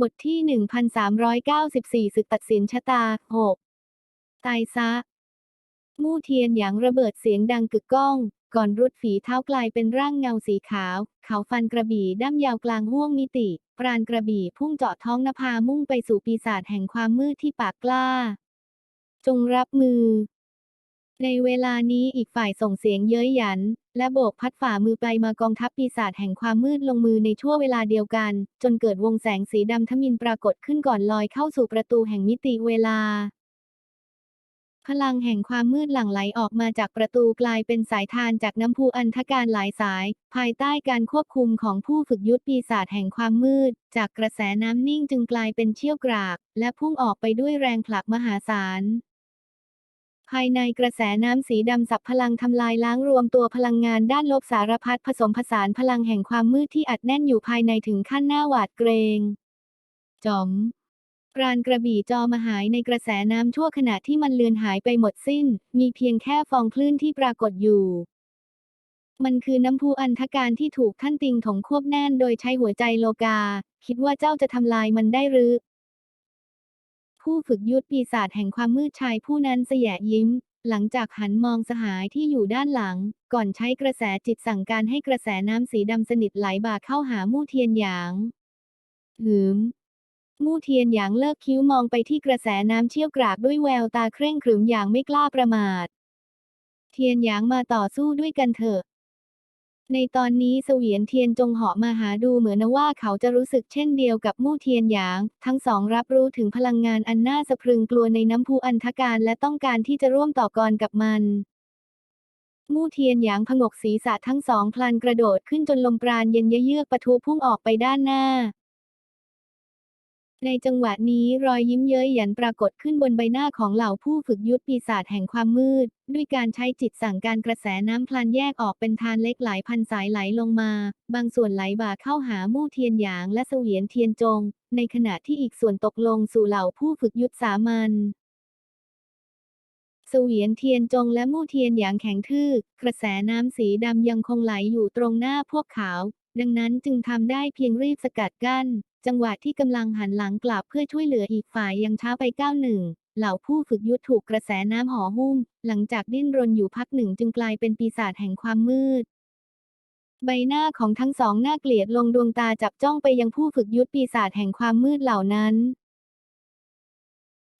บทที่ 1394 ศึกตัดสินชะตา 6 ตายซะ มู่เทียนหยางระเบิดเสียงดังกึกก้อง ก่อนรุดฝีเท้ากลายเป็นร่างเงาสีขาว เขาฟันกระบี่ด้ามยาวกลางห้วงมิติ ปราณกระบี่พุ่งเจาะท้องนภามุ่งไปสู่ปีศาจแห่งความมืดที่ปากกล้า จงรับมือ ในเวลานี้อีกฝ่ายส่งเสียงเย้ยหยัน และโบกพัดฝ่ามือไปมากองทัพปีศาจแห่งความมืดลงมือในช่วงเวลาเดียวกัน จนเกิดวงแสงสีดำทมินปรากฏขึ้นก่อนลอยเข้าสู่ประตูแห่งมิติเวลา พลังแห่งความมืดหลั่งไหลออกมาจากประตูกลายเป็นสายทานจากน้ำพุอันธการหลายสาย ภายใต้การควบคุมของผู้ฝึกยุทธปีศาจแห่งความมืด จากกระแสน้ำนิ่งจึงกลายเป็นเชี่ยวกราก และพุ่งออกไปด้วยแรงผลักมหาศาล ภายในกระแสน้ำสีดำสับพลังทำลายล้างรวมตัวพลังงานด้านลบสารพัดผสมผสานพลังแห่งความมืดที่อัดแน่นอยู่ภายในถึงขั้นหน้าหวาดเกรงจอมปราณกระบี่จอมหายในกระแสน้ำชั่วขณะที่มันเลือนหายไปหมดสิ้น มีเพียงแค่ฟองคลื่นที่ปรากฏอยู่ มันคือน้ำพุอันธการที่ถูกท่านติงถงควบแน่นโดยใช้หัวใจโลกา คิดว่าเจ้าจะทำลายมันได้หรือ ผู้ฝึกยุทธปีศาจแห่งความมืดชายผู้นั้นเสยยิ้ม หลังจากหันมองสหายที่อยู่ด้านหลัง ก่อนใช้กระแสจิตสั่งการให้กระแสน้ำสีดำสนิทไหลบ่าเข้าหามู่เทียนหยางหืมมู่เทียนหยางเลิกคิ้วมองไปที่กระแสน้ำเชี่ยวกรากด้วยแววตาเคร่งขรึมอย่างไม่กล้าประมาท เทียนหยางมาต่อสู้ด้วยกันเถอะ ในตอนนี้เสวียนเทียนจงเหาะมาหาดูเหมือนว่าเขาจะรู้สึกเช่นเดียวกับมู่เทียนหยาง ทั้งสองรับรู้ถึงพลังงานอันน่าสะพรึงกลัวในน้ำพุอันธการและต้องการที่จะร่วมต่อกรกับมัน มู่เทียนหยางผงกศีรษะทั้งสองพลันกระโดดขึ้นจนลมปราณเย็นเยือกปะทุพุ่งออกไปด้านหน้า ในจังหวะนี้รอยยิ้มเย้ยหยันปรากฏขึ้นบนใบหน้าของเหล่าผู้ฝึกยุทธปีศาจแห่งความมืด ด้วยการใช้จิตสั่งการกระแสน้ำพลันแยกออกเป็นทานเล็กหลายพันสายไหลลงมา บางส่วนไหลบ่าเข้าหามู่เทียนหยางและเสวียนเทียนจง ในขณะที่อีกส่วนตกลงสู่เหล่าผู้ฝึกยุทธสามัญเสวียนเทียนจงและมู่เทียนหยางแข็งทื่อ กระแสน้ำสีดำยังคงไหลอยู่ตรงหน้าพวกเขา ดังนั้นจึงทำได้เพียงรีบสกัดกั้น จังหวะที่กำลังหันหลังกลับเพื่อช่วยเหลืออีกฝ่ายยังช้าไปก้าวหนึ่งเหล่าผู้ฝึกยุทธถูกกระแสน้ำห่อหุ้ม หลังจากดิ้นรนอยู่พักหนึ่งจึงกลายเป็นปีศาจแห่งความมืด ใบหน้าของทั้งสองหน่าเกลียดลงดวงตาจับจ้องไปยังผู้ฝึกยุทธปีศาจแห่งความมืดเหล่านั้น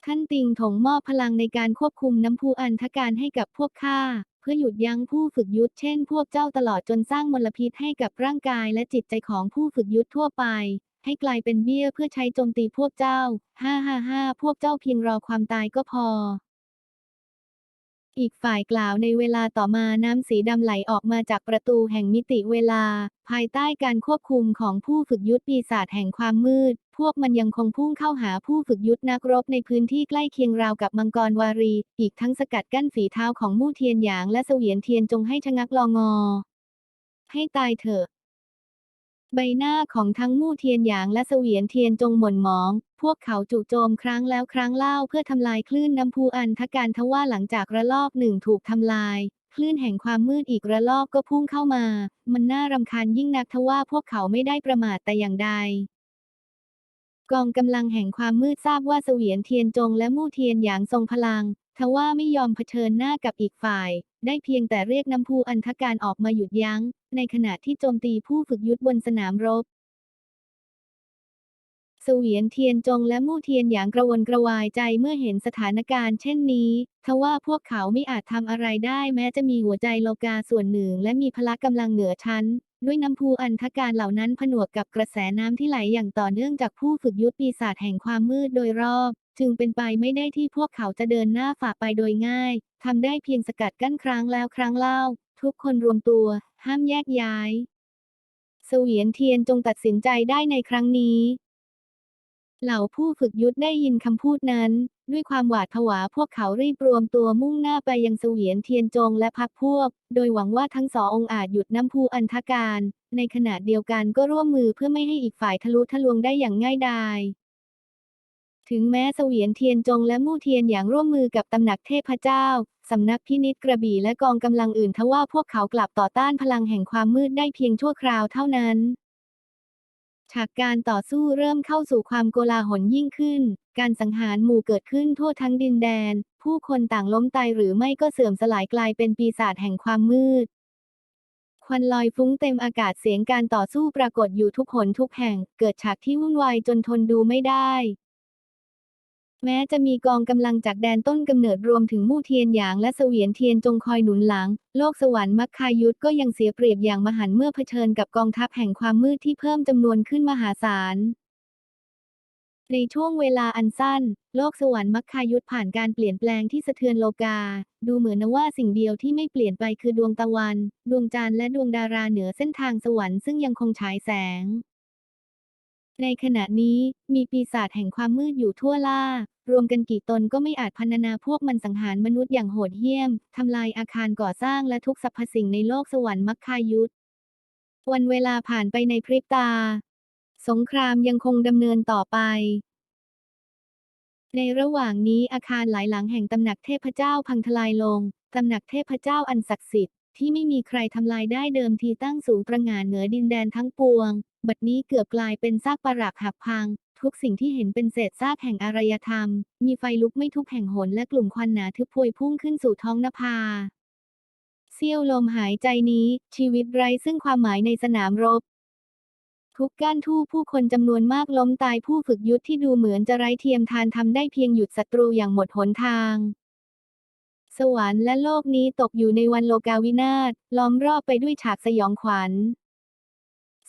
ท่านติงถงมอบพลังในการควบคุมน้ำพุอันธการให้กับพวกข้า เพื่อหยุดยั้งผู้ฝึกยุทธเช่นพวกเจ้าตลอดจนสร้างมลพิษให้กับร่างกายและจิตใจของผู้ฝึกยุทธทั่วไป ให้กลายเป็นเบี้ยเพื่อใช้โจมตีพวกเจ้า ฮ่าฮ่าฮ่าพวกเจ้าเพียงรอความตายก็พอ อีกฝ่ายกล่าวในเวลาต่อมาน้ำสีดำไหลออกมาจากประตูแห่งมิติเวลา ภายใต้การควบคุมของผู้ฝึกยุทธปีศาจแห่งความมืด พวกมันยังคงพุ่งเข้าหาผู้ฝึกยุทธนักรบในพื้นที่ใกล้เคียงราวกับมังกรวารี อีกทั้งสกัดกั้นฝีเท้าของมู่เทียนหยางและเสวียนเทียนจงให้ชะงักลองอ ให้ตายเถอะ ใบหน้าของทั้งมู่เทียนหยางและเสวียนเทียนจงหม่นหมอง พวกเขาจู่โจมครั้งแล้วครั้งเล่าเพื่อทำลายคลื่นน้ำพุอันทการทว่าหลังจากระลอกหนึ่งถูกทำลาย คลื่นแห่งความมืดอีกระลอกก็พุ่งเข้ามา มันน่ารำคาญยิ่งนักทว่าพวกเขาไม่ได้ประมาทแต่อย่างใดกองกำลังแห่งความมืดทราบว่าเสวียนเทียนจงและมู่เทียนหยางทรงพลัง ทว่าไม่ยอมเผชิญหน้ากับอีกฝ่าย ได้เพียงแต่เรียกน้ำพูอันธการออกมาหยุดยั้ง ในขณะที่โจมตีผู้ฝึกยุทธบนสนามรบ เสวียนเทียนจงและมู่เทียนหยางกระวนกระวายใจเมื่อเห็นสถานการณ์เช่นนี้ ทว่าพวกเขาไม่อาจทำอะไรได้แม้จะมีหัวใจโลกาส่วนหนึ่ง และมีพละกำลังเหนือชั้น ด้วยน้ำพุอันธการเหล่านั้นผนวกกับกระแสน้ำที่ไหลอย่างต่อเนื่องจากผู้ฝึกยุทธปีศาจแห่งความมืดโดยรอบ จึงเป็นไปไม่ได้ที่พวกเขาจะเดินหน้าฝ่าไปโดยง่ายทำได้เพียงสกัดกั้นครั้งแล้วครั้งเล่า ทุกคนรวมตัว ห้ามแยกย้ายเสวียนเทียนจงตัดสินใจได้ในครั้งนี้ เหล่าผู้ฝึกยุทธได้ยินคำพูดนั้น ด้วยความหวาดผวาพวกเขารีบรวมตัวมุ่งหน้าไปยังเสวียนเทียนจงและพักพวก โดยหวังว่าทั้งสององค์อาจหยุดน้ำพุอันธการ ในขณะเดียวกันก็ร่วมมือเพื่อไม่ให้อีกฝ่ายทะลุทะลวงได้อย่างง่ายดายถึงแม้เสวียนเทียนจงและมู่เทียนอย่างร่วมมือกับตำหนักเทพเจ้า สำนักพินิจกระบี่และกองกำลังอื่นทว่าพวกเขากลับต่อต้านพลังแห่งความมืดได้เพียงชั่วคราวเท่านั้น ฉากการต่อสู้เริ่มเข้าสู่ความโกลาหลยิ่งขึ้น การสังหารหมู่เกิดขึ้นทั่วทั้งดินแดน ผู้คนต่างล้มตายหรือไม่ก็เสื่อมสลายกลายเป็นปีศาจแห่งความมืด ควันลอยฟุ้งเต็มอากาศเสียงการต่อสู้ปรากฏอยู่ทุกหนทุกแห่ง เกิดฉากที่วุ่นวายจนทนดูไม่ได้ แม้จะมีกองกำลังจากแดนต้นกำเนิดรวมถึงมู่เทียนหยางและเสวียนเทียนจงคอยหนุนหลัง โลกสวรรค์มักคายุทธก็ยังเสียเปรียบอย่างมหันเมื่อเผชิญกับกองทัพแห่งความมืดที่เพิ่มจำนวนขึ้นมหาศาลในช่วงเวลาอันสั้น โลกสวรรค์มักคายุทธผ่านการเปลี่ยนแปลงที่สะเทือนโลกา ดูเหมือนนะว่าสิ่งเดียวที่ไม่เปลี่ยนไปคือดวงตะวัน ดวงจันทร์และดวงดาราเหนือเส้นทางสวรรค์ซึ่งยังคงฉายแสงในขณะนี้มีปีศาจแห่งความมืดอยู่ทั่วล่า รวมกันกี่ตนก็ไม่อาจพรรณนาพวกมันสังหารมนุษย์อย่างโหดเหี้ยม ทำลายอาคารก่อสร้างและทุกสรรพสิ่งในโลกสวรรค์มักคายุทธวันเวลาผ่านไปในพริบตา สงครามยังคงดำเนินต่อไป ในระหว่างนี้อาคารหลายหลังแห่งตำหนักเทพเจ้าพังทลายลง ตำหนักเทพเจ้าอันศักดิ์สิทธิ์ที่ไม่มีใครทำลายได้เดิมทีตั้งสูงตระหง่านเหนือดินแดนทั้งปวง บัดนี้เกือบกลายเป็นซากปรักหักพัง ทุกสิ่งที่เห็นเป็นเศษซากแห่งอารยธรรม มีไฟลุกไม่ทุกแห่งหนและกลุ่มควันหนาทึบพวยพุ่งขึ้นสู่ท้องนภาเสี้ยวลมหายใจนี้ ชีวิตไร้ซึ่งความหมายในสนามรบ ทุกก้านทู่ผู้คนจำนวนมากล้มตายผู้ฝึกยุทธที่ดูเหมือนจะไร้เทียมทานทำได้เพียงหยุดศัตรูอย่างหมดหนทางสวรรค์และโลกนี้ตกอยู่ในวันโลกาวินาศล้อมรอบไปด้วยฉากสยองขวัญ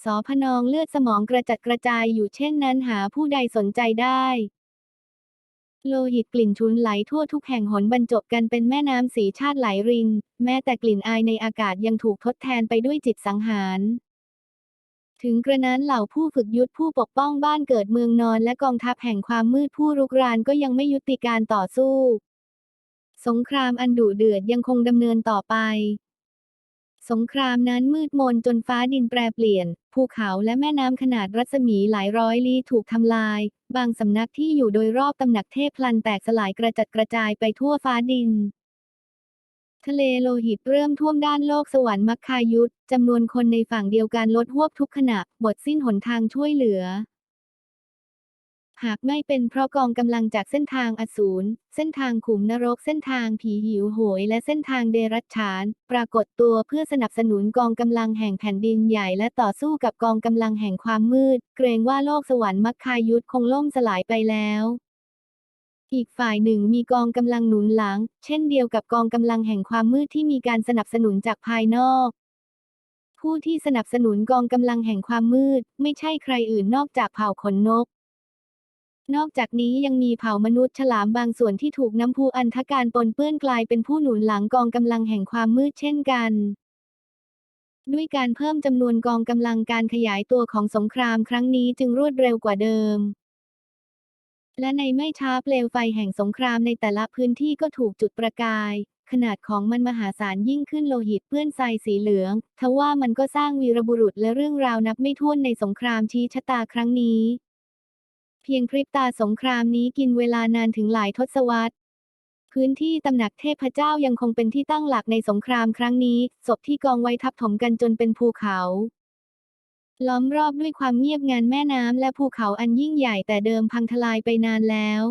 สอพนองเลือดสมองกระจัดกระจายอยู่เช่นนั้นหาผู้ใดสนใจได้โลหิตกลิ่นชุนไหลทั่วทุกแห่งหนบรรจบกันเป็นแม่น้ำสีชาติไหลริน แม้แต่กลิ่นอายในอากาศยังถูกทดแทนไปด้วยจิตสังหาร ถึงกระนั้นเหล่าผู้ฝึกยุทธผู้ปกป้องบ้านเกิดเมืองนอนและกองทัพแห่งความมืดผู้รุกรานก็ยังไม่ยุติการต่อสู้ สงครามอันดุเดือดยังคงดำเนินต่อไป สงครามนั้นมืดมนจนฟ้าดินแปรเปลี่ยน ภูเขาและแม่น้ำขนาดรัศมีหลายร้อยลี้ถูกทำลาย บางสำนักที่อยู่โดยรอบตำหนักเทพพลันแตกสลายกระจัดกระจายไปทั่วฟ้าดิน ทะเลโลหิตเริ่มท่วมด้านโลกสวรรค์มักคายุทธจำนวนคนในฝั่งเดียวกันลดหวบทุกขณะหมดสิ้นหนทางช่วยเหลือ หากไม่เป็นเพราะกองกำลังจากเส้นทางอสูร เส้นทางขุมนรก เส้นทางผีหิวโหย และเส้นทางเดรัจฉาน ปรากฏตัวเพื่อสนับสนุนกองกำลังแห่งแผ่นดินใหญ่และต่อสู้กับกองกำลังแห่งความมืด เกรงว่าโลกสวรรค์มักคายุทธคงล่มสลายไปแล้ว อีกฝ่ายหนึ่งมีกองกำลังหนุนหลัง เช่นเดียวกับกองกำลังแห่งความมืดที่มีการสนับสนุนจากภายนอกผู้ที่สนับสนุนกองกำลังแห่งความมืด ไม่ใช่ใครอื่นนอกจากเผ่าขนนก นอกจากนี้ยังมีเผ่ามนุษย์ฉลามบางส่วนที่ถูกน้ำพุอันธการปนเปื้อนกลายเป็นผู้หนุนหลังกองกำลังแห่งความมืดเช่นกัน ด้วยการเพิ่มจำนวนกองกำลังการขยายตัวของสงครามครั้งนี้จึงรวดเร็วกว่าเดิม และในไม่ช้าเปลวไฟแห่งสงครามในแต่ละพื้นที่ก็ถูกจุดประกาย ขนาดของมันมหาศาลยิ่งขึ้นโลหิตเปื้อนทรายสีเหลือง ทว่ามันก็สร้างวีรบุรุษและเรื่องราวนับไม่ถ้วนในสงครามชี้ชะตาครั้งนี้ เพียงพริบตาสงครามนี้กินเวลานานถึงหลายทศวรรษ พื้นที่ตำหนักเทพเจ้ายังคงเป็นที่ตั้งหลักในสงครามครั้งนี้ ศพที่กองไว้ทับถมกันจนเป็นภูเขา ล้อมรอบด้วยความเงียบงันแม่น้ำและภูเขาอันยิ่งใหญ่แต่เดิมพังทลายไปนานแล้ว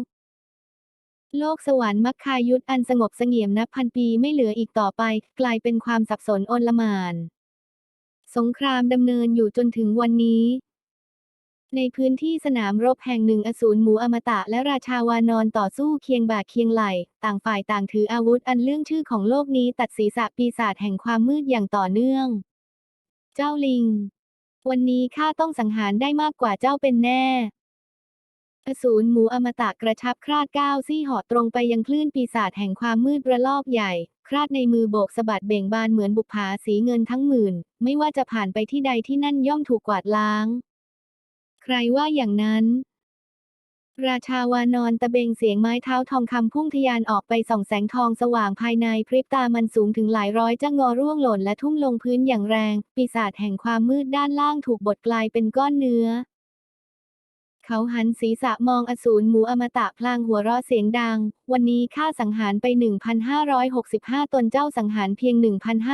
โลกสวรรค์มักคายุทธอันสงบเสงี่ยมนับพันปีไม่เหลืออีกต่อไป กลายเป็นความสับสนโอลหม่าน สงครามดำเนินอยู่จนถึงวันนี้ ในพื้นที่สนามรบแห่งหนึ่งอสูรหมูอมตะและราชาวานอนต่อสู้เคียงบ่าเคียงไหล ต่างฝ่ายต่างถืออาวุธอันเรื่องชื่อของโลกนี้ตัดศีรษะปีศาจแห่งความมืดอย่างต่อเนื่อง เจ้าลิง วันนี้ข้าต้องสังหารได้มากกว่าเจ้าเป็นแน่ อสูรหมูอมตะกระชับคราดก้าวซี่หอตรงไปยังคลื่นปีศาจแห่งความมืดระลอกใหญ่คราดในมือโบกสะบัดเบ่งบานเหมือนบุปผาสีเงินทั้งหมื่น ไม่ว่าจะผ่านไปที่ใดที่นั่นย่อมถูกกวาดล้าง ใครว่าอย่างนั้นราชาวานอนตะเบงเสียงไม้เท้าทองคำพุ่งทะยานออกไปส่องแสงทองสว่างภายในพริบตามันสูงถึงหลายร้อยจะงอร่วงหล่นและทุ่มลงพื้นอย่างแรง ปีศาจแห่งความมืดด้านล่างถูกบดกลายเป็นก้อนเนื้อ เขาหันศีรษะมองอสูรหมูอมตะพลางหัวเราะเสียงดัง วันนี้ข้าสังหารไป 1,565 ตนเจ้าสังหารเพียง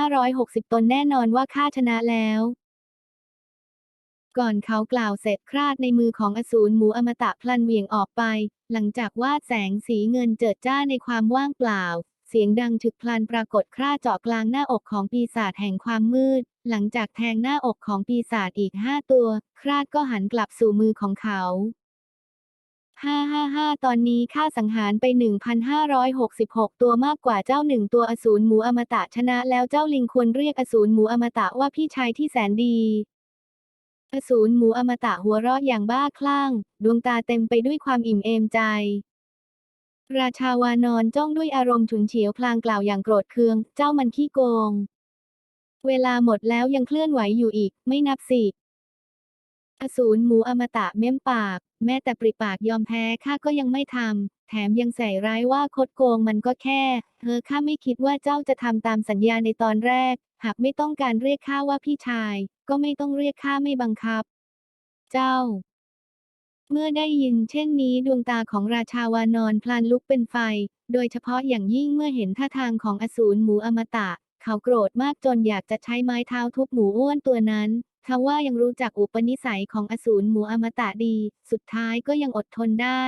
1,560 ตนแน่นอนว่าข้าชนะแล้ว ก่อนเขากล่าวเสร็จคราดในมือของอสูรหมูอมตะพลันเหวี่ยงออกไป หลังจากวาดแสงสีเงินเจิดจ้าในความว่างเปล่า เสียงดังถึกพลันปรากฏคราเจาะกลางหน้าอกของปีศาจแห่งความมืด หลังจากแทงหน้าอกของปีศาจอีกห้าตัว คราดก็หันกลับสู่มือของเขา555ตอนนี้ค่าสังหารไป 1,566 ตัวมากกว่าเจ้าหนึ่งตัวอสูรหมูอมตะชนะแล้วเจ้าลิงควรเรียกอสูรหมูอมตะว่าพี่ชายที่แสนดี อสูรหมูอมตะหัวเราะอย่างบ้าคลั่ง ดวงตาเต็มไปด้วยความอิ่มเอมใจ ราชาวานอนจ้องด้วยอารมณ์ฉุนเฉียวพลางกล่าวอย่างโกรธเคือง เจ้ามันขี้โกง เวลาหมดแล้วยังเคลื่อนไหวอยู่อีก ไม่นับสิ อสูรหมูอมตะเม้มปาก แม้แต่ปริปากยอมแพ้ข้าก็ยังไม่ทำ แถมยังใส่ร้ายว่าคดโกงมันก็แค่ เธอข้าไม่คิดว่าเจ้าจะทำตามสัญญาในตอนแรก หากไม่ต้องการเรียกข้าว่าพี่ชาย ก็ไม่ต้องเรียกข้าไม่บังคับ เจ้า เมื่อได้ยินเช่นนี้ดวงตาของราชาวานอนพลันลุกเป็นไฟ โดยเฉพาะอย่างยิ่งเมื่อเห็นท่าทางของอสูรหมูอมตะ เขาโกรธมากจนอยากจะใช้ไม้เท้าทุบหมูอ้วนตัวนั้น ทว่ายังรู้จักอุปนิสัยของอสูรหมูอมตะดี สุดท้ายก็ยังอดทนได้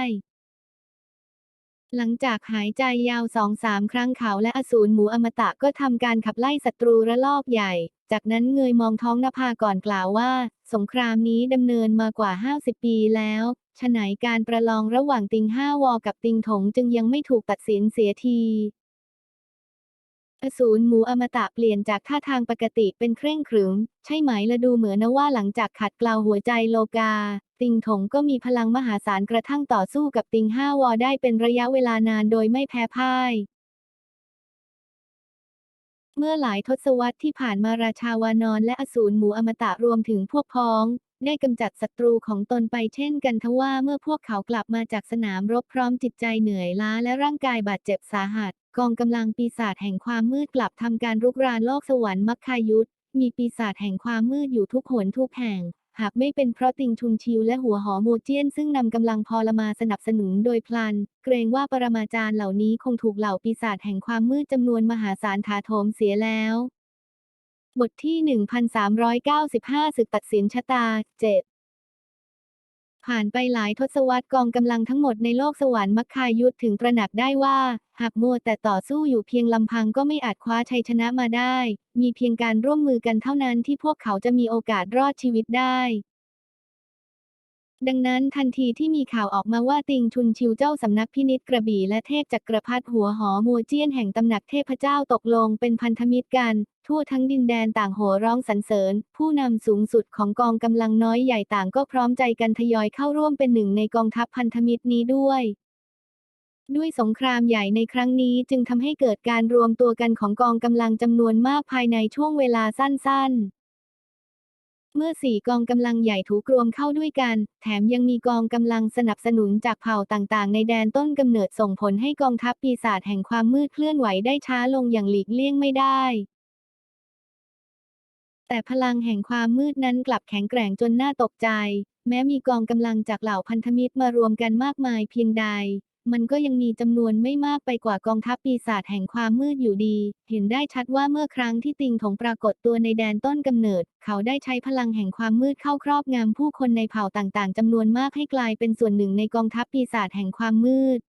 หลังจากหายใจยาวสองสามครั้งเขาและอสูรหมูอมตะก็ทำการขับไล่ศัตรูระลอกใหญ่ จากนั้นเงยมองท้องนภาก่อนกล่าวว่า สงครามนี้ดำเนินมากว่า 50 ปีแล้วฉไหนการประลองระหว่างติงห้าวอกับติงถงจึงยังไม่ถูกตัดสินเสียที อสูรหมูอมตะเปลี่ยนจากท่าทางปกติเป็นเคร่งขรึม ใช่ไหมละดูเหมือนนะว่าหลังจากขัดเกลาหัวใจโลกา ติงถงก็มีพลังมหาศาลกระทั่งต่อสู้กับติงห้าวอได้เป็นระยะเวลานานโดยไม่แพ้พ่ายเมื่อหลายทศวรรษที่ผ่านมาราชาวานอนและอสูรหมูอมตะรวมถึงพวกพ้อง ได้กำจัดศัตรูของตนไปเช่นกันทว่าเมื่อพวกเขากลับมาจากสนามรบพร้อมจิตใจเหนื่อยล้าและร่างกายบาดเจ็บสาหัส กองกำลังปีศาจแห่งความมืดกลับทำการรุกรานโลกสวรรค์มัคคายุทธมีปีศาจแห่งความมืดอยู่ทุกหนทุกแห่ง หากไม่เป็นเพราะติงชุนชิวและหัวหอโมเจียนซึ่งนำกำลังพอลมาสนับสนุนโดยพลัน เกรงว่าปรมาจารย์เหล่านี้คงถูกเหล่าปีศาจแห่งความมืดจำนวนมหาศาลถาโถมเสียแล้ว บทที่ 1395 ศึกตัดสินชะตา 7 ผ่านไปหลายทศวรรษกองกำลังทั้งหมดในโลกสวรรค์มัคคายุทธถึงตระหนักได้ว่า หากมัวแต่ต่อสู้อยู่เพียงลำพังก็ไม่อาจคว้าชัยชนะมาได้ มีเพียงการร่วมมือกันเท่านั้นที่พวกเขาจะมีโอกาสรอดชีวิตได้ ดังนั้นทันทีที่มีข่าวออกมาว่าติงชุนชิวเจ้าสำนักพินิษกระบี่และเทพจักรพรรดิหัวหอมัวเจี้ยนแห่งตำหนักเทพเจ้าตกลงเป็นพันธมิตรกัน ทั่วทั้งดินแดนต่างโห่ร้องสรรเสริญ ผู้นำสูงสุดของกองกำลังน้อยใหญ่ต่างก็พร้อมใจกันทยอยเข้าร่วมเป็นหนึ่งในกองทัพพันธมิตรนี้ด้วยด้วยสงครามใหญ่ในครั้งนี้จึงทำให้เกิดการรวมตัวกันของกองกำลังจำนวนมากภายในช่วงเวลาสั้นๆ เมื่อสี่กองกำลังใหญ่ถูกรวมเข้าด้วยกัน แถมยังมีกองกำลังสนับสนุนจากเผ่าต่างๆ ในแดนต้นกำเนิดส่งผลให้กองทัพปีศาจแห่งความมืดเคลื่อนไหวได้ช้าลงอย่างหลีกเลี่ยงไม่ได้ แต่พลังแห่งความมืดนั้นกลับแข็งแกร่งจนน่าตกใจ แม้มีกองกำลังจากเหล่าพันธมิตรมารวมกันมากมายเพียงใด มันก็ยังมีจำนวนไม่มากไปกว่ากองทัพปีศาจแห่งความมืดอยู่ดี เห็นได้ชัดว่าเมื่อครั้งที่ติงถงปรากฏตัวในแดนต้นกำเนิด เขาได้ใช้พลังแห่งความมืดเข้าครอบงำผู้คนในเผ่าต่างๆจำนวนมากให้กลายเป็นส่วนหนึ่งในกองทัพปีศาจแห่งความมืด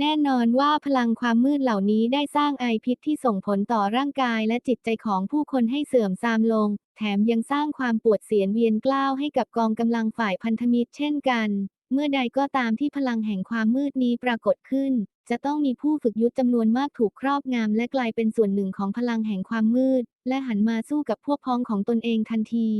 แน่นอนว่าพลังความมืดเหล่านี้ได้สร้างไอพิษที่ส่งผลต่อร่างกายและจิตใจของผู้คนให้เสื่อมทรามลง แถมยังสร้างความปวดเสียนเวียนกล้าวให้กับกองกำลังฝ่ายพันธมิตรเช่นกัน เมื่อใดก็ตามที่พลังแห่งความมืดนี้ปรากฏขึ้น จะต้องมีผู้ฝึกยุทธจำนวนมากถูกครอบงำและกลายเป็นส่วนหนึ่งของพลังแห่งความมืด และหันมาสู้กับพวกพ้องของตนเองทันที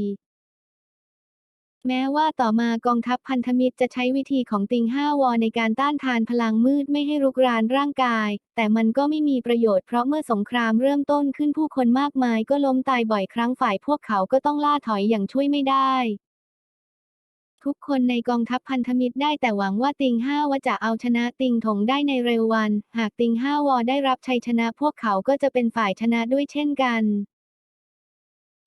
แม้ว่าต่อมากองทัพพันธมิตรจะใช้วิธีของติงห้าวอในการต้านทานพลังมืดไม่ให้รุกรานร่างกาย แต่มันก็ไม่มีประโยชน์เพราะเมื่อสงครามเริ่มต้นขึ้นผู้คนมากมายก็ล้มตายบ่อยครั้งฝ่ายพวกเขาก็ต้องล่าถอยอย่างช่วยไม่ได้ ทุกคนในกองทัพพันธมิตรได้แต่หวังว่าติงห้าวจะเอาชนะติงถงได้ในเร็ววัน หากติงห้าวอได้รับชัยชนะพวกเขาก็จะเป็นฝ่ายชนะด้วยเช่นกัน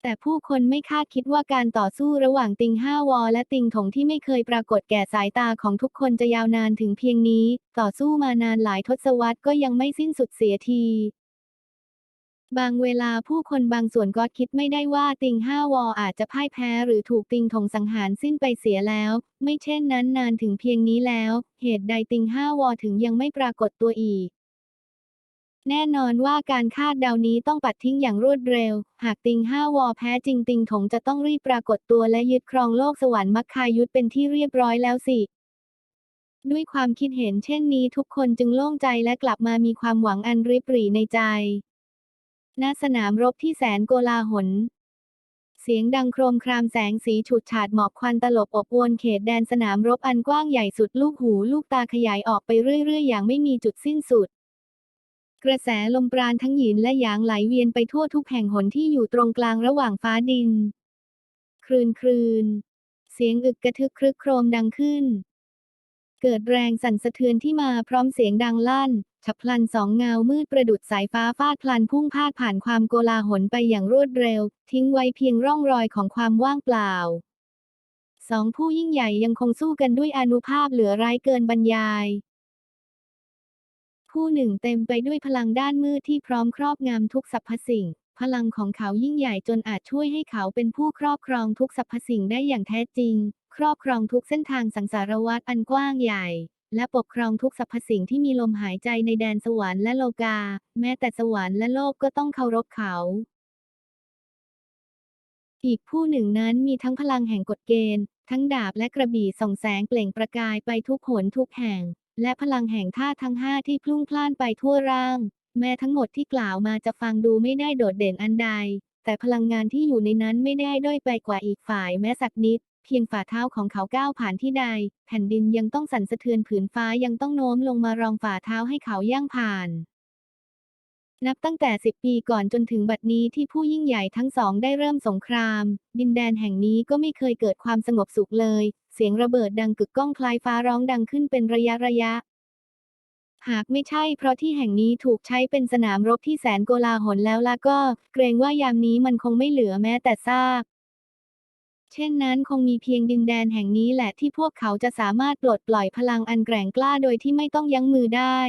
แต่ผู้คนไม่คาดคิดว่าการต่อสู้ระหว่างติงห้าวอและติงถงที่ไม่เคยปรากฏแก่สายตาของทุกคนจะยาวนานถึงเพียงนี้ ต่อสู้มานานหลายทศวรรษก็ยังไม่สิ้นสุดเสียที บางเวลาผู้คนบางส่วนก็คิดไม่ได้ว่าติงห้าวออาจจะพ่ายแพ้หรือถูกติงถงสังหารสิ้นไปเสียแล้ว ไม่เช่นนั้นนานถึงเพียงนี้แล้ว เหตุใดติงห้าวอถึงยังไม่ปรากฏตัวอีก แน่นอนว่าการคาดเดานี้ต้องปัดทิ้งอย่างรวดเร็ว หากติงห้าวอแพ้จริงติงถงจะต้องรีบปรากฏตัวและยึดครองโลกสวรรค์มักคายุทธเป็นที่เรียบร้อยแล้วสิด้วยความคิดเห็นเช่นนี้ทุกคนจึงโล่งใจและกลับมามีความหวังอันริบหรี่ในใจ ณสนามรบที่แสนโกลาหล เสียงดังโครมครามแสงสีฉูดฉาดหมอกควันตลบอบอวนเขตแดนสนามรบอันกว้างใหญ่สุดลูกหูลูกตาขยายออกไปเรื่อยๆ อย่างไม่มีจุดสิ้นสุด กระแสลมปราณทั้งหยินและหยางไหลเวียนไปทั่วทุกแห่งหนที่อยู่ตรงกลางระหว่างฟ้าดินครืนครืน เสียงอึกกระทึกครึกโครมดังขึ้น เกิดแรงสั่นสะเทือนที่มาพร้อมเสียงดังลั่น ฉับพลันสองเงามืดประดุดสายฟ้าฟาดพลันพุ่งพาดผ่านความโกลาหลไปอย่างรวดเร็ว ทิ้งไว้เพียงร่องรอยของความว่างเปล่า สองผู้ยิ่งใหญ่ยังคงสู้กันด้วยอนุภาพเหลือร้ายเกินบรรยาย ผู้หนึ่งเต็มไปด้วยพลังด้านมืดที่พร้อมครอบงำทุกสรรพสิ่ง พลังของเขายิ่งใหญ่จนอาจช่วยให้เขาเป็นผู้ครอบครองทุกสรรพสิ่งได้อย่างแท้จริง ครอบครองทุกเส้นทางสังสารวัฏอันกว้างใหญ่ และปกครองทุกสรรพสิ่งที่มีลมหายใจในแดนสวรรค์และโลกา แม้แต่สวรรค์และโลกก็ต้องเคารพเขาอีกผู้หนึ่งนั้นมีทั้งพลังแห่งกฎเกณฑ์ ทั้งดาบและกระบี่ส่องแสงเปล่งประกายไปทุกหนทุกแห่ง และพลังแห่งท่าทั้งห้าที่พลุ่งพล่านไปทั่วร่าง แม้ทั้งหมดที่กล่าวมาจะฟังดูไม่ได้โดดเด่นอันใด แต่พลังงานที่อยู่ในนั้นไม่ได้ด้อยไปกว่าอีกฝ่ายแม้สักนิด เพียงฝ่าเท้าของเขาก้าวผ่านที่ใด แผ่นดินยังต้องสั่นสะเทือนผืนฟ้ายังต้องโน้มลงมารองฝ่าเท้าให้เขาย่างผ่าน นับตั้งแต่สิบปีก่อนจนถึงบัดนี้ที่ผู้ยิ่งใหญ่ทั้งสองได้เริ่มสงคราม ดินแดนแห่งนี้ก็ไม่เคยเกิดความสงบสุขเลย เสียงระเบิดดังกึกก้องคล้ายฟ้าร้องดังขึ้นเป็นระยะระยะหากไม่ใช่เพราะที่แห่งนี้ถูกใช้เป็นสนามรบที่แสนโกลาหลแล้วล่ะก็ เกรงว่ายามนี้มันคงไม่เหลือแม้แต่ซาก เช่นนั้นคงมีเพียงดินแดนแห่งนี้แหละที่พวกเขาจะสามารถปลดปล่อยพลังอันแกร่งกล้าโดยที่ไม่ต้องยั้งมือได้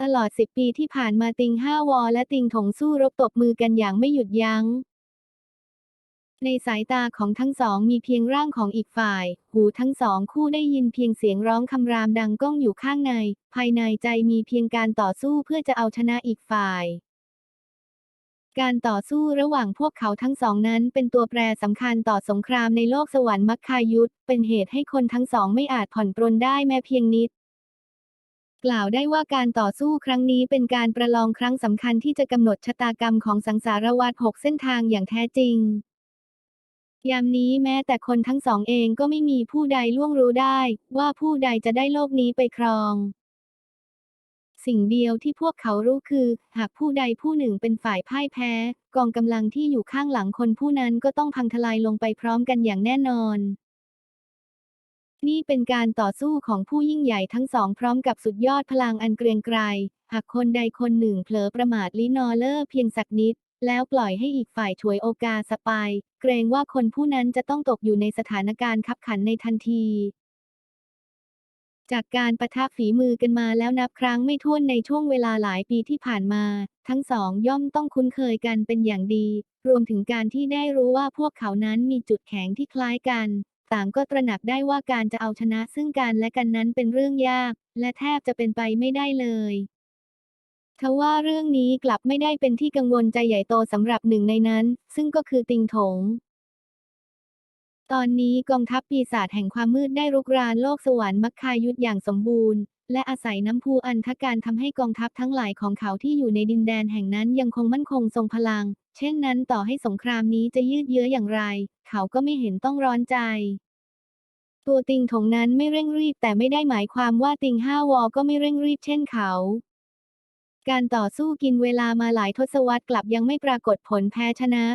ตลอดสิบปีที่ผ่านมาติงห้าวอและติงถงสู้รบตบมือกันอย่างไม่หยุดยัง้ง ในสายตาของทั้งสองมีเพียงร่างของอีกฝ่าย หูทั้งสองคู่ได้ยินเพียงเสียงร้องคำรามดังก้องอยู่ข้างใน ภายในใจมีเพียงการต่อสู้เพื่อจะเอาชนะอีกฝ่าย การต่อสู้ระหว่างพวกเขาทั้งสองนั้นเป็นตัวแปรสำคัญต่อสงครามในโลกสวรรค์มัคคายุทธเป็นเหตุให้คนทั้งสองไม่อาจผ่อนปรนได้แม้เพียงนิด กล่าวได้ว่าการต่อสู้ครั้งนี้เป็นการประลองครั้งสำคัญที่จะกำหนดชะตากรรมของสังสารวัฏหกเส้นทางอย่างแท้จริง ยามนี้แม้แต่คนทั้งสองเองก็ไม่มีผู้ใดล่วงรู้ได้ ว่าผู้ใดจะได้โลกนี้ไปครอง สิ่งเดียวที่พวกเขารู้คือ หากผู้ใดผู้หนึ่งเป็นฝ่ายพ่ายแพ้ กองกำลังที่อยู่ข้างหลังคนผู้นั้นก็ต้องพังทลายลงไปพร้อมกันอย่างแน่นอน นี่เป็นการต่อสู้ของผู้ยิ่งใหญ่ทั้งสองพร้อมกับสุดยอดพลังอันเกรียงไกร หากคนใดคนหนึ่งเผลอประมาทลินอเลอร์เพียงสักนิด แล้วปล่อยให้อีกฝ่ายฉวยโอกาสสไป เกรงว่าคนผู้นั้นจะต้องตกอยู่ในสถานการณ์ขับขันในทันที จากการประทับฝีมือกันมาแล้วนับครั้งไม่ถ้วนในช่วงเวลาหลายปีที่ผ่านมา ทั้งสองย่อมต้องคุ้นเคยกันเป็นอย่างดี รวมถึงการที่ได้รู้ว่าพวกเขานั้นมีจุดแข็งที่คล้ายกัน ต่างก็ตระหนักได้ว่าการจะเอาชนะซึ่งกันและกันนั้นเป็นเรื่องยาก และแทบจะเป็นไปไม่ได้เลยทว่าเรื่องนี้กลับไม่ได้เป็นที่กังวลใจใหญ่โตสำหรับหนึ่งในนั้น ซึ่งก็คือติงถง ตอนนี้กองทัพปีศาจแห่งความมืดได้รุกรานโลกสวรรค์มัคคายุทธอย่างสมบูรณ์ และอาศัยน้ำพุอันทการทำให้กองทัพทั้งหลายของเขาที่อยู่ในดินแดนแห่งนั้นยังคงมั่นคงทรงพลัง เช่นนั้นต่อให้สงครามนี้จะยืดเยื้ออย่างไร เขาก็ไม่เห็นต้องร้อนใจ ตัวติงถงนั้นไม่เร่งรีบแต่ไม่ได้หมายความว่าติงห้าวอก็ไม่เร่งรีบเช่นเขาการต่อสู้กินเวลามาหลายทศวรรษกลับยังไม่ปรากฏผลแพ้ชนะ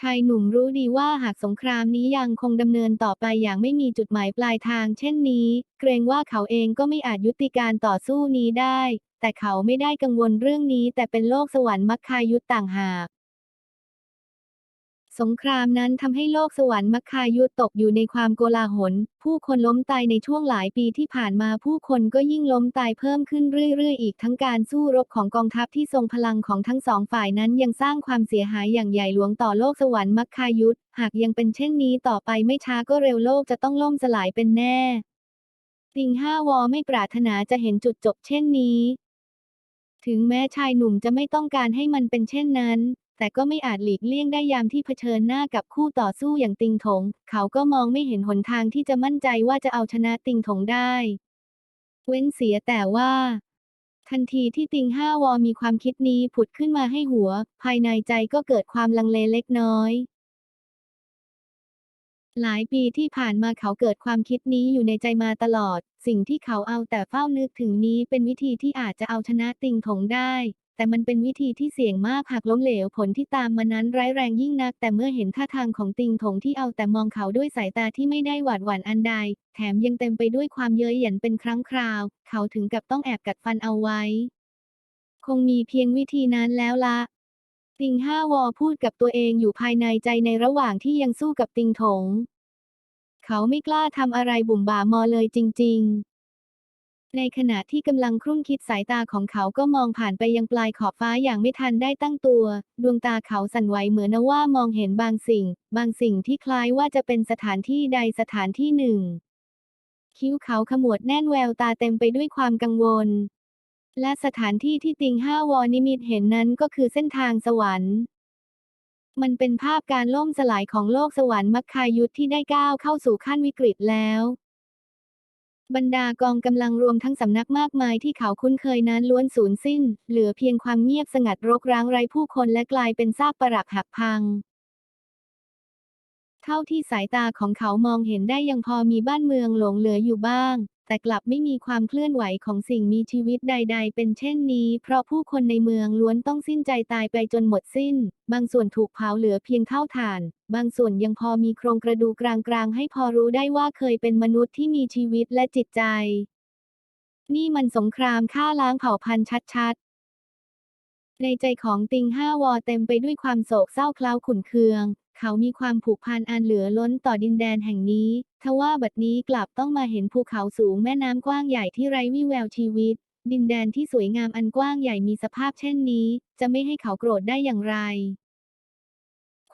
ชายหนุ่มรู้ดีว่าหากสงครามนี้ยังคงดำเนินต่อไปอย่างไม่มีจุดหมายปลายทางเช่นนี้ เกรงว่าเขาเองก็ไม่อาจยุติการต่อสู้นี้ได้ แต่เขาไม่ได้กังวลเรื่องนี้แต่เป็นโลกสวรรค์มัคคายุตต่างหาก สงครามนั้นทำให้โลกสวรรค์มัคคายุทธตกอยู่ในความโกลาหล ผู้คนล้มตายในช่วงหลายปีที่ผ่านมาผู้คนก็ยิ่งล้มตายเพิ่มขึ้นเรื่อยๆ อีกทั้งการสู้รบของกองทัพที่ทรงพลังของทั้งสองฝ่ายนั้นยังสร้างความเสียหายอย่างใหญ่หลวงต่อโลกสวรรค์มัคคายุทธหากยังเป็นเช่นนี้ต่อไปไม่ช้าก็เร็วโลกจะต้องล่มสลายเป็นแน่ติงห้าวอไม่ปรารถนาจะเห็นจุดจบเช่นนี้ ถึงแม้ชายหนุ่มจะไม่ต้องการให้มันเป็นเช่นนั้น แต่ก็ไม่อาจหลีกเลี่ยงได้ยามที่เผชิญหน้ากับคู่ต่อสู้อย่างติงถง เขาก็มองไม่เห็นหนทางที่จะมั่นใจว่าจะเอาชนะติงถงได้ เว้นเสียแต่ว่า ทันทีที่ติงห้าวอมีความคิดนี้ผุดขึ้นมาให้หัว ภายในใจก็เกิดความลังเลเล็กน้อยหลายปีที่ผ่านมาเขาเกิดความคิดนี้อยู่ในใจมาตลอด สิ่งที่เขาเอาแต่เฝ้านึกถึงนี้เป็นวิธีที่อาจจะเอาชนะติงถงได้ แต่มันเป็นวิธีที่เสี่ยงมากหากล้มเหลวผลที่ตามมานั้นร้ายแรงยิ่งนัก แต่เมื่อเห็นท่าทางของติงถงที่เอาแต่มองเขาด้วยสายตาที่ไม่ได้หวาดหวั่นอันใด แถมยังเต็มไปด้วยความเย้ยหยันเป็นครั้งคราว เขาถึงกับต้องแอบกัดฟันเอาไว้ คงมีเพียงวิธีนั้นแล้วละติงห้าวอพูดกับตัวเองอยู่ภายในใจในระหว่างที่ยังสู้กับติงถง เขาไม่กล้าทำอะไรบุ่มบ่ามอเลยจริง ๆ ในขณะที่กำลังครุ่นคิดสายตาของเขาก็มองผ่านไปยังปลายขอบฟ้าอย่างไม่ทันได้ตั้งตัว ดวงตาเขาสั่นไหวเหมือนว่ามองเห็นบางสิ่ง บางสิ่งที่คล้ายว่าจะเป็นสถานที่ใดสถานที่หนึ่ง คิ้วเขาขมวดแน่นแววตาเต็มไปด้วยความกังวล และสถานที่ที่ติงห้าวอนิมิตเห็นนั้นก็คือเส้นทางสวรรค์ มันเป็นภาพการล่มสลายของโลกสวรรค์มัคคายุทธที่ได้ก้าวเข้าสู่ขั้นวิกฤตแล้ว บรรดากองกำลังรวมทั้งสำนักมากมายที่เขาคุ้นเคยนั้นล้วนสูญสิ้น เหลือเพียงความเงียบสงัดรกร้างไร้ผู้คนและกลายเป็นซากปรักหักพัง เท่าที่สายตาของเขามองเห็นได้ยังพอมีบ้านเมืองหลงเหลืออยู่บ้าง แต่กลับไม่มีความเคลื่อนไหวของสิ่งมีชีวิตใด ๆ เป็นเช่นนี้ เพราะผู้คนในเมืองล้วนต้องสิ้นใจตายไปจนหมดสิ้น บางส่วนถูกเผาเหลือเพียงเท่าฐาน บางส่วนยังพอมีโครงกระดูกกลางๆ ให้พอรู้ได้ว่าเคยเป็นมนุษย์ที่มีชีวิตและจิตใจ นี่มันสงครามฆ่าล้างเผ่าพันธุ์ชัดๆ ในใจของติงห้าวอเต็มไปด้วยความโศกเศร้าคล้าขุนเคือง เขามีความผูกพันอันเหลือล้นต่อดินแดนแห่งนี้ ทว่าบัดนี้กลับต้องมาเห็นภูเขาสูงแม่น้ำกว้างใหญ่ที่ไร้วี่แววชีวิต ดินแดนที่สวยงามอันกว้างใหญ่มีสภาพเช่นนี้ จะไม่ให้เขาโกรธได้อย่างไร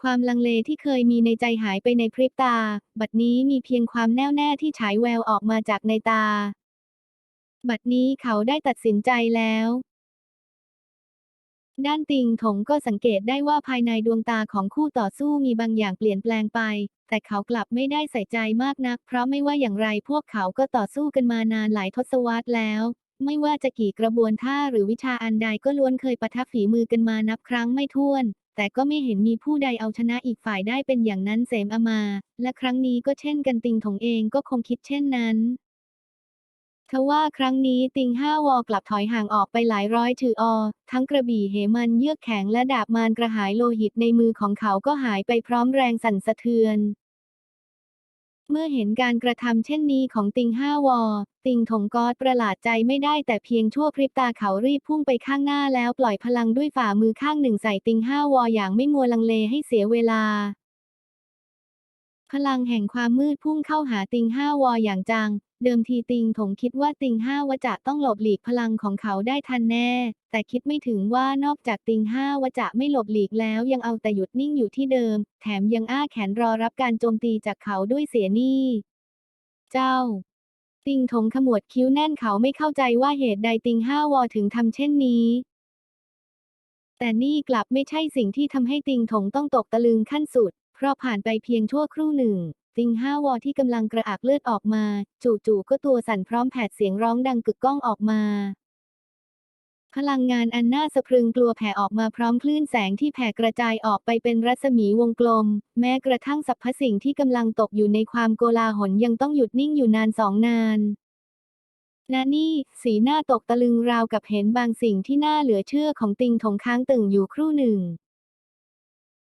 ความลังเลที่เคยมีในใจหายไปในพริบตา บัดนี้มีเพียงความแน่วแน่ที่ฉายแววออกมาจากในตา บัดนี้เขาได้ตัดสินใจแล้ว ด้านติงถงก็สังเกตได้ว่าภายในดวงตาของคู่ต่อสู้มีบางอย่างเปลี่ยนแปลงไป แต่เขากลับไม่ได้ใส่ใจมากนัก เพราะไม่ว่าอย่างไรพวกเขาก็ต่อสู้กันมานานหลายทศวรรษแล้ว ไม่ว่าจะกี่กระบวนท่าหรือวิชาอันใดก็ล้วนเคยปะทะฝีมือกันมานับครั้งไม่ถ้วน แต่ก็ไม่เห็นมีผู้ใดเอาชนะอีกฝ่ายได้เป็นอย่างนั้นเสมอมา และครั้งนี้ก็เช่นกันติงถงเองก็คงคิดเช่นนั้น ทว่าครั้งนี้ติงห้าวอกลับถอยห่างออกไปหลายร้อยถืออ ทั้งกระบี่เหมันเยือกแข็งและดาบมารกระหายโลหิตในมือของเขาก็หายไปพร้อมแรงสั่นสะเทือน เมื่อเห็นการกระทำเช่นนี้ของติงห้าวอ ติงถงกอดประหลาดใจไม่ได้แต่เพียงชั่วพริบตาเขารีบพุ่งไปข้างหน้าแล้วปล่อยพลังด้วยฝ่ามือข้างหนึ่งใส่ติงห้าวออย่างไม่มัวลังเลให้เสียเวลาพลังแห่งความมืดพุ่งเข้าหาติงห้าวออย่างจัง เดิมทีติงถงคิดว่าติงห้าวจะต้องหลบหลีกพลังของเขาได้ทันแน่ แต่คิดไม่ถึงว่านอกจากติงห้าวจะไม่หลบหลีกแล้วยังเอาแต่หยุดนิ่งอยู่ที่เดิม แถมยังอ้าแขนรอรับการโจมตีจากเขาด้วยเสียนี่ เจ้า ติงถงขมวดคิ้วแน่นเขาไม่เข้าใจว่าเหตุใดติงห้าวถึงทำเช่นนี้แต่นี่กลับไม่ใช่สิ่งที่ทำให้ติงถงต้องตกตะลึงขั้นสุด เพราะผ่านไปเพียงชั่วครู่หนึ่ง ติงห้าวอที่กำลังกระอักเลือดออกมา จู่ๆก็ตัวสั่นพร้อมแผดเสียงร้องดังกึกก้องออกมา พลังงานอันน่าสะพรึงกลัวแผ่ออกมาพร้อมคลื่นแสงที่แผ่กระจายออกไปเป็นรัศมีวงกลม แม้กระทั่งสรรพสิ่งที่กำลังตกอยู่ในความโกลาหลยังต้องหยุดนิ่งอยู่นานสองนานณนี่ สีหน้าตกตะลึงราวกับเห็นบางสิ่งที่น่าเหลือเชื่อของติงถงค้างตึงอยู่ครู่หนึ่ง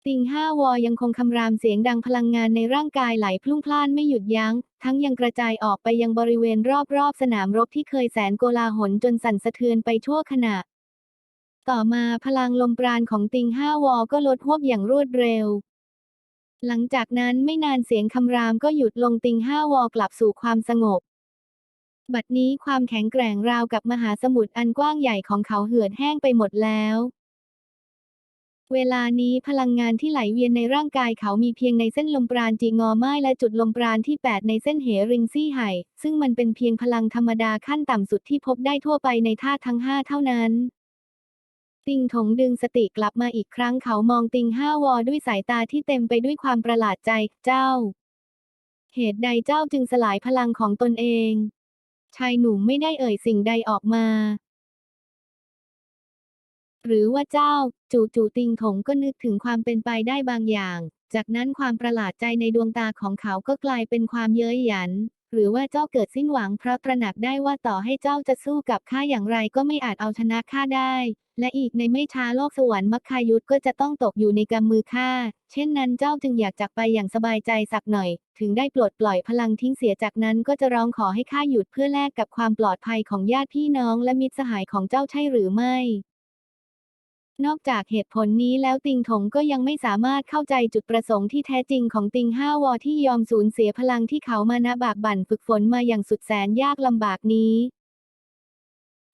ติงห้าวอยังคงคำรามเสียงดังพลังงานในร่างกายไหลพลุ่งพล่านไม่หยุดยัง้ง ทั้งยังกระจายออกไปยังบริเวณรอบๆ สนามรบที่เคยแสนโกลาหลจนสั่นสะเทือนไปชั่วขณะ ต่อมาพลังลมปราณของติงห้าวอก็ลดหวบอย่างรวดเร็ว หลังจากนั้นไม่นานเสียงคำรามก็หยุดลงติงห้าวอกลับสู่ความสงบ บัดนี้ความแข็งแกร่งราวกับมหาสมุทรอันกว้างใหญ่ของเขาเหือดแห้งไปหมดแล้ว เวลานี้พลังงานที่ไหลเวียนในร่างกายเขามีเพียงในเส้นลมปราณจีงอไม้และจุดลมปราณที่ 8 ในเส้นเหริงซี่ไห่ ซึ่งมันเป็นเพียงพลังธรรมดาขั้นต่ำสุดที่พบได้ทั่วไปในธาตุทั้ง 5 เท่านั้น ติงถงดึงสติกลับมาอีกครั้งเขามองติงห้าวอด้วยสายตาที่เต็มไปด้วยความประหลาดใจ เจ้า เหตุใดเจ้าจึงสลายพลังของตนเอง ชายหนุ่มไม่ได้เอ่ยสิ่งใดออกมา หรือว่าเจ้า จู่ๆติงถงก็นึกถึงความเป็นไปได้บางอย่าง จากนั้นความประหลาดใจในดวงตาของเขาก็กลายเป็นความเย้ยหยัน หรือว่าเจ้าเกิดสิ้นหวังเพราะตระหนักได้ว่าต่อให้เจ้าจะสู้กับข้าอย่างไรก็ไม่อาจเอาชนะข้าได้ และอีกในไม่ช้าโลกสวรรค์มัคคายุทธก็จะต้องตกอยู่ในกำมือข้า เช่นนั้นเจ้าจึงอยากจากไปอย่างสบายใจสักหน่อย ถึงได้ปลดปล่อยพลังทิ้งเสียจากนั้นก็จะร้องขอให้ข้าหยุดเพื่อแลกกับความปลอดภัยของญาติพี่น้องและมิตรสหายของเจ้าใช่หรือไม่ นอกจากเหตุผลนี้แล้วติงถงก็ยังไม่สามารถเข้าใจจุดประสงค์ที่แท้จริงของติงห้าวอที่ยอมสูญเสียพลังที่เขามานะบากบั่นฝึกฝนมาอย่างสุดแสนยากลำบากนี้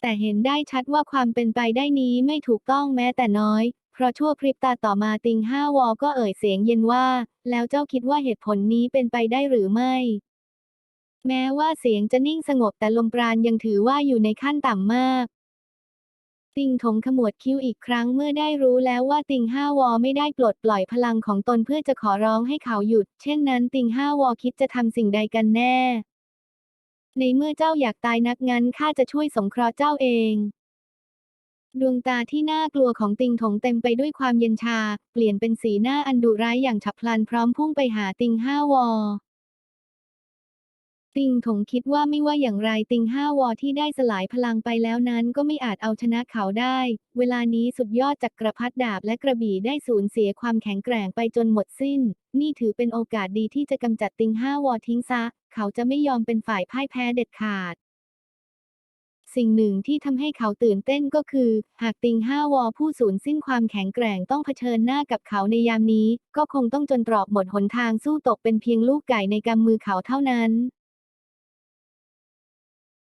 แต่เห็นได้ชัดว่าความเป็นไปได้นี้ไม่ถูกต้องแม้แต่น้อย เพราะชั่วพริบตาต่อมาติงห้าวอก็เอ่ยเสียงเย็นว่า แล้วเจ้าคิดว่าเหตุผลนี้เป็นไปได้หรือไม่แม้ว่าเสียงจะนิ่งสงบแต่ลมปราณยังถือว่าอยู่ในขั้นต่ำมาก ติงถงขมวดคิ้วอีกครั้งเมื่อได้รู้แล้วว่าติงห้าวอไม่ได้ปลดปล่อยพลังของตนเพื่อจะขอร้องให้เขาหยุด เช่นนั้นติงห้าวอคิดจะทำสิ่งใดกันแน่ ในเมื่อเจ้าอยากตายนักงั้นข้าจะช่วยสงเคราะห์เจ้าเอง ดวงตาที่น่ากลัวของติงถงเต็มไปด้วยความเย็นชา เปลี่ยนเป็นสีหน้าอันดุร้ายอย่างฉับพลันพร้อมพุ่งไปหาติงห้าวอ ติงถงคิดว่าไม่ว่าอย่างไรติงห้าวอที่ได้สลายพลังไปแล้วนั้นก็ไม่อาจเอาชนะเขาได้ เวลานี้สุดยอดจักรพรรดิดาบและกระบี่ได้สูญเสียความแข็งแกร่งไปจนหมดสิ้น นี่ถือเป็นโอกาสดีที่จะกำจัดติงห้าวอทิ้งซะ เขาจะไม่ยอมเป็นฝ่ายพ่ายแพ้เด็ดขาดสิ่งหนึ่งที่ทำให้เขาตื่นเต้นก็คือ หากติงห้าวอผู้สูญสิ้นความแข็งแกร่งต้องเผชิญหน้ากับเขาในยามนี้ ก็คงต้องจนตรอกหมดหนทางสู้ตกเป็นเพียงลูกไก่ในกำมือเขาเท่านั้น